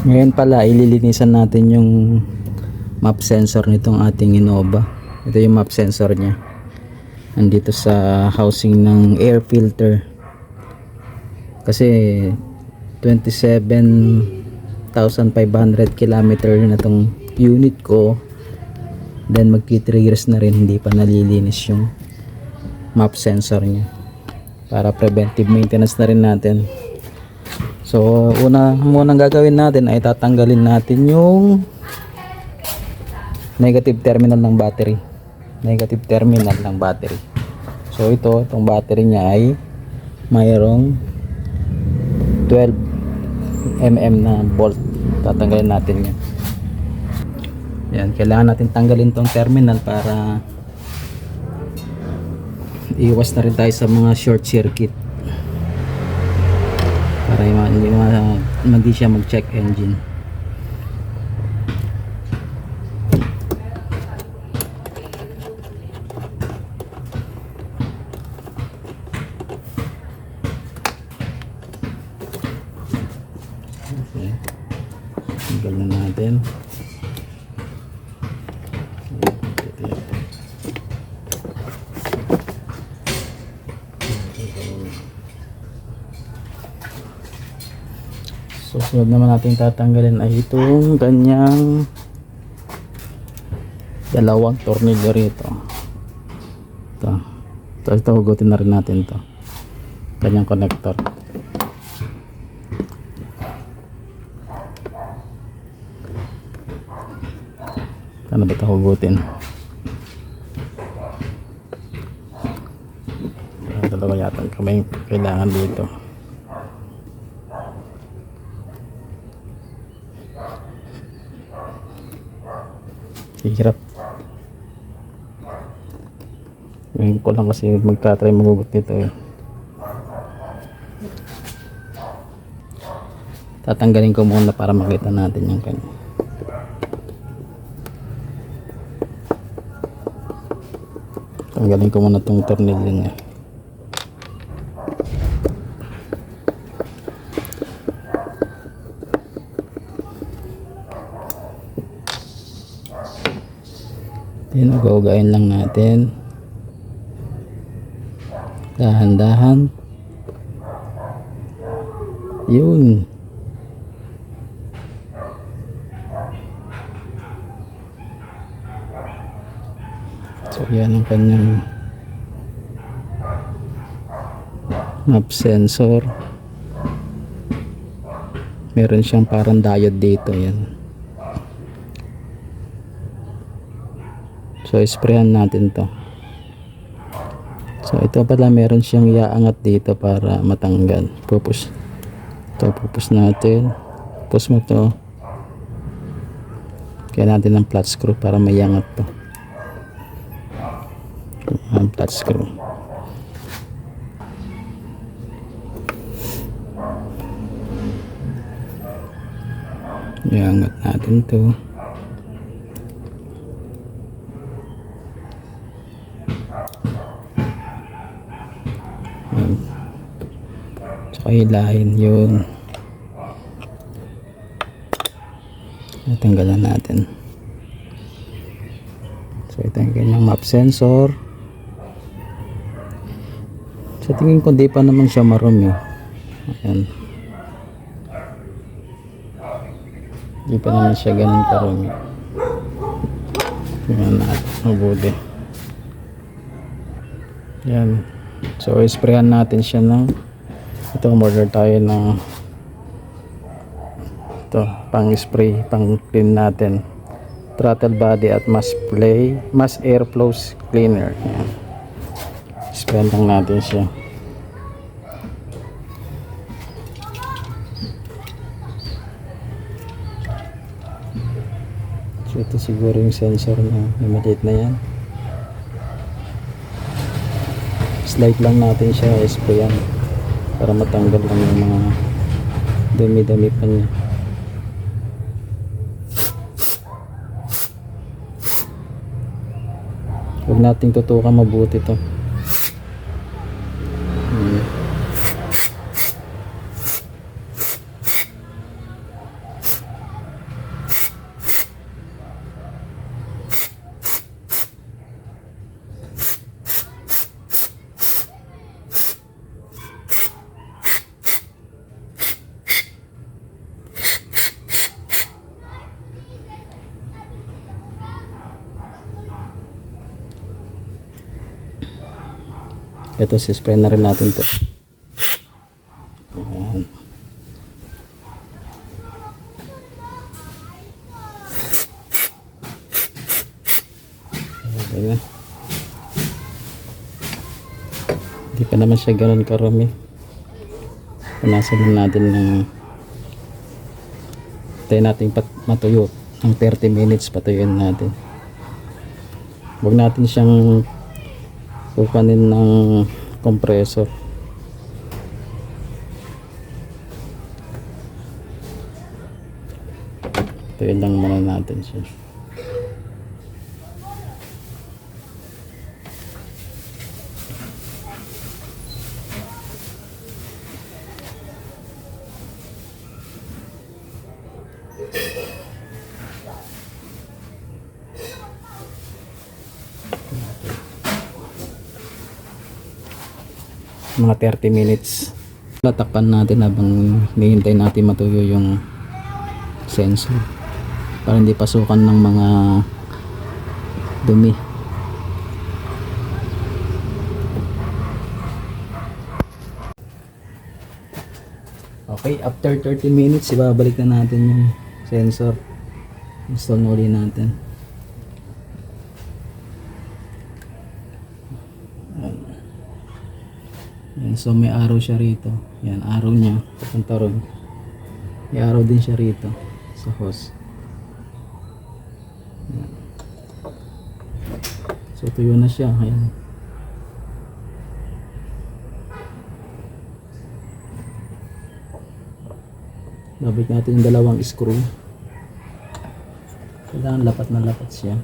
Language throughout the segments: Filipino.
Ngayon pala, ililinisan natin yung map sensor nitong ating Innova. Ito yung map sensor niya. Nandito sa housing ng air filter. Kasi 27,500 kilometer na tong unit ko. Then magki 3 years na rin hindi pa nalilinis yung map sensor niya. Para preventive maintenance na rin natin. So, una munang gagawin natin ay tatanggalin natin yung negative terminal ng battery. Negative terminal ng battery. So, ito, itong battery niya ay mayroong 12 mm na bolt. Tatanggalin natin yan. Yan, kailangan natin tanggalin tong terminal para iwas na rin tayo sa mga short circuit hindi, ma- hindi siya mag-check engine. Okay. Na natin susunod naman natin tatanggalin ay itong kanyang dalawang tornilyo rito. Ito. Ito, ito hugutin na rin natin to kanyang connector. Ano ba ito hugutin? Dalawa yata kamay kailangan dito Hirap. Ngayon ko lang kasi magtatry magugot nito eh. Tatanggalin ko muna para makita natin yung kanya. Tanggalin ko muna itong tornilyo niya. Then, ugaugain lang natin. Dahan-dahan. Yun. So, yan ang kanyang map sensor. Meron siyang parang diode dito. Yan. So, sprayan natin to. So, ito pala meron siyang iaangat dito para matanggal. Pupus. Ito, pupus natin. Pupus mo to. Kaya natin ng flat screw para mayangat to. Ang flat screw. Iangat natin to. Yan. Tsaka hilahin yun. Natanggalan natin. So ito yung kanyang map sensor. Sa tingin ko di pa naman siya marumi. Ayan. Di pa naman siya ganun karumi. Tingnan natin. Mabuti. Yan. So, isprayan natin siya ng ito, order tayo ng ito, pang spray, pang clean natin. Throttle body at mass play mass airflow cleaner. Yan. sprayan lang natin siya. So ito siguro yung sensor na, maliit na yan. Slide lang natin siya sprayan para matanggal lang yung mga dumi-dumi pa niya. Huwag nating tutukan mabuti to ito sispray na rin natin to Ayan. Na. Hindi pa naman siya ganun karami. Punasan lang natin ng tayo natin pat matuyo ng 30 minutes patuyuin natin. Huwag natin siyang kukanin ng compressor. Tuyuin lang muna natin siya. Mga 30 minutes. Tatakpan natin habang hinihintay natin matuyo yung sensor para hindi pasukan ng mga dumi. Okay after 30 minutes ibabalik na natin yung sensor. Install na uli natin Yan, so may araw siya rito. Yan, araw niya. Papunta ron. May araw din siya rito. Sa hose. Yan. So tuyo na siya. Ayan. Babalik natin yung dalawang screw. Kailangan lapat na lapat siya.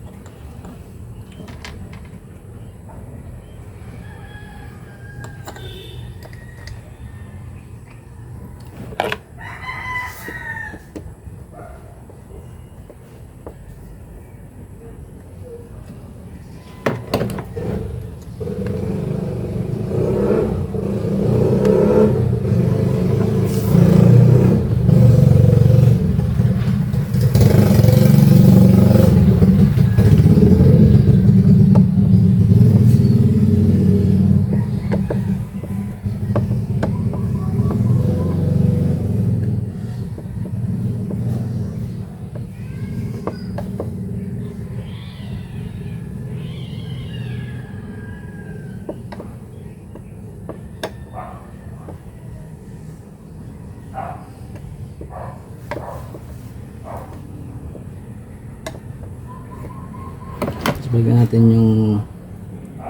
Bagyan natin yung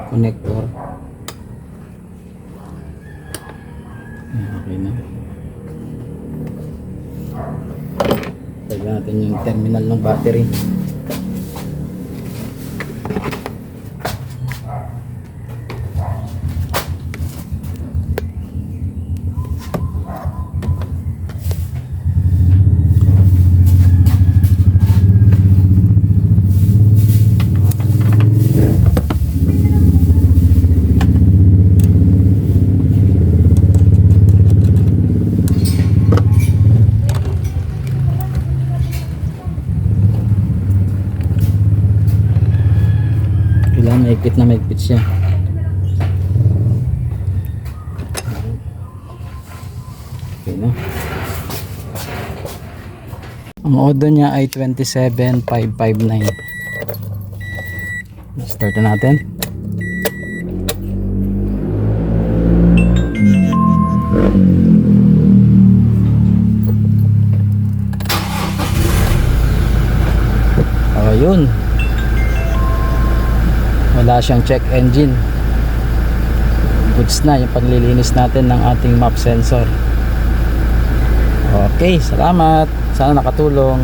connector. Okay na. Bagyan natin yung terminal ng battery. Kailangan maigpit na maigpit siya. Okay na. Ang odo niya ay 27559. Start na natin. Wala siyang check engine. Goods na yung paglilinis natin ng ating map sensor. Okay, salamat. Sana nakatulong.